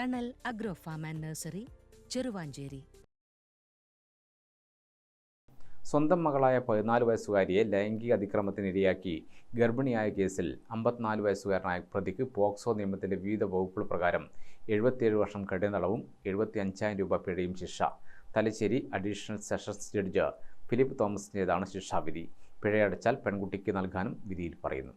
Thanal agro farm and nursery Cheruvanchery. സ്വന്തം മകളായ പതിനാല് വയസ്സുകാരിയെ ലൈംഗിക അതിക്രമത്തിനിരയാക്കി ഗർഭിണിയായ കേസിൽ അമ്പത്തിനാല് വയസ്സുകാരനായ പ്രതിക്ക് പോക്സോ നിയമത്തിന്റെ വിവിധ വകുപ്പുകൾ പ്രകാരം എഴുപത്തിയേഴ് വർഷം കഠിനതളവും എഴുപത്തി അഞ്ചായിരം രൂപ പിഴയും ശിക്ഷ. Thalassery additional sessions judge Philip തോമസിന്റേതാണ് ശിക്ഷാവിധി. പിഴയടച്ചാൽ പെൺകുട്ടിക്ക് നൽകാനും വിധിയിൽ പറയുന്നു.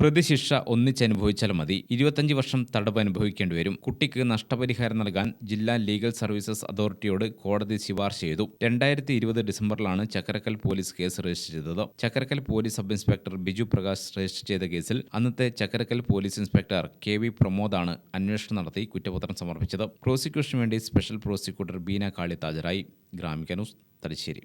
പ്രതിശിക്ഷ ഒന്നിച്ചനുഭവിച്ചാൽ മതി. ഇരുപത്തഞ്ച് വർഷം തടവ് അനുഭവിക്കേണ്ടി വരും. കുട്ടിക്ക് നഷ്ടപരിഹാരം നൽകാൻ ജില്ലാ ലീഗൽ സർവീസസ് അതോറിറ്റിയോട് കോടതി ശുപാർശ ചെയ്തു. രണ്ടായിരത്തി ഇരുപത് ഡിസംബറിലാണ് ചക്കരക്കൽ പോലീസ് കേസ് രജിസ്റ്റർ ചെയ്തത്. Chakkarakkal police sub inspector Biju Prakash register ചെയ്ത കേസിൽ അന്നത്തെ Chakkarakkal police inspector K V പ്രമോദാണ് അന്വേഷണം നടത്തി കുറ്റപത്രം സമർപ്പിച്ചത്. പ്രോസിക്യൂഷന് വേണ്ടി സ്പെഷ്യൽ പ്രോസിക്യൂട്ടർ ബീന കാളി ഹാജരായി Gramika news Thalassery.